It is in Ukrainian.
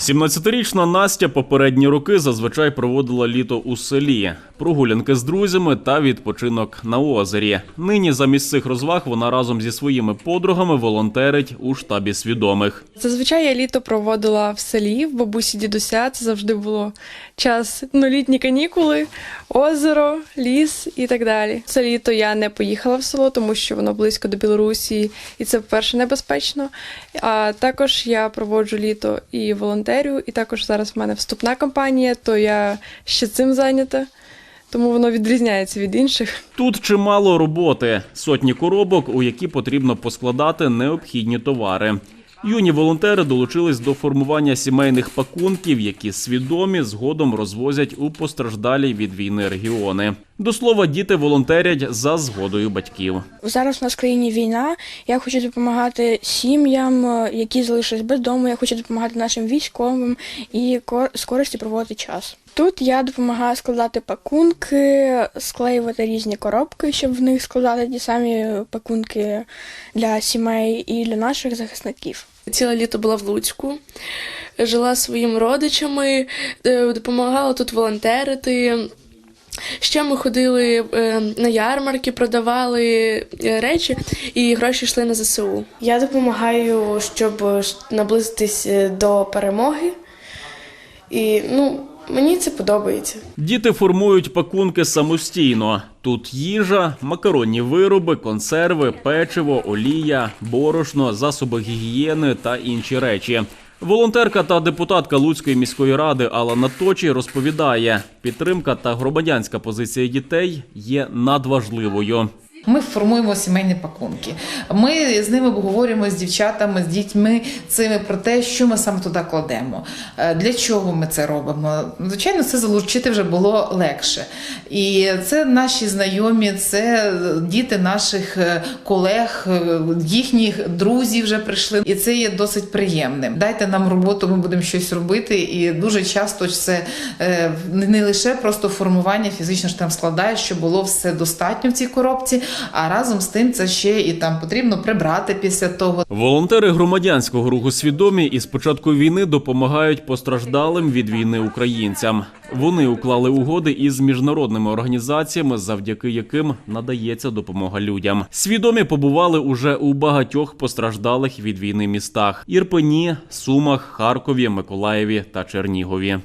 17-річна Настя попередні роки зазвичай проводила літо у селі, прогулянки з друзями та відпочинок на озері. Нині замість цих розваг вона разом зі своїми подругами волонтерить у штабі свідомих. Зазвичай я літо проводила в селі, в бабусі дідуся. Це завжди було час ну, літні канікули, озеро, ліс і так далі. Це літо я не поїхала в село, тому що воно близько до Білорусі, і це, по-перше, небезпечно. А також я проводжу літо і волонтерю, і також зараз в мене вступна кампанія, то я ще цим зайнята, тому воно відрізняється від інших. Тут чимало роботи, сотні коробок, у які потрібно поскладати необхідні товари. Юні волонтери долучились до формування сімейних пакунків, які свідомі згодом розвозять у постраждалі від війни регіони. До слова, діти волонтерять за згодою батьків. Зараз у нас в країні війна. Я хочу допомагати сім'ям, е, які залишились без дому. Я хочу допомагати нашим військовим і кор- з користю проводити час. Тут я допомагаю складати пакунки, склеювати різні коробки, щоб в них складати ті самі пакунки для сімей і для наших захисників. Ціле літо була в Луцьку, жила своїми родичами, е, допомагала тут волонтерити. Ще ми ходили е, на ярмарки, продавали е, речі, і гроші йшли на ЗСУ. Я допомагаю, щоб е, наблизитись е, до перемоги. І ну, мені це подобається. Діти формують пакунки самостійно. Тут їжа, макаронні вироби, консерви, печиво, олія, борошно, засоби гігієни та інші речі. Волонтерка та депутатка Луцької міської ради Алла Наточі розповідає, підтримка та громадянська позиція дітей є надважливою. Ми формуємо сімейні пакунки. Ми з ними обговорюємо з дівчатами, з дітьми цими про те, що ми саме туди кладемо. Е, Для чого ми це робимо? Звичайно, це залучити вже було легше. І це наші знайомі, це діти наших е, колег, е, їхніх друзів вже прийшли. І це є досить приємним. Дайте нам роботу, ми будемо щось робити. І дуже часто це не лише просто формування фізично ж там складає, щоб було все достатньо в цій коробці. А разом з тим це ще і там потрібно прибрати після того. Волонтери громадянського руху свідомі і з початку війни допомагають постраждалим від війни українцям. Вони уклали угоди із міжнародними організаціями, завдяки яким надається допомога людям. Свідомі побували уже у багатьох постраждалих від війни містах: Ірпені, Сумах, Харкові, Миколаєві та Чернігові.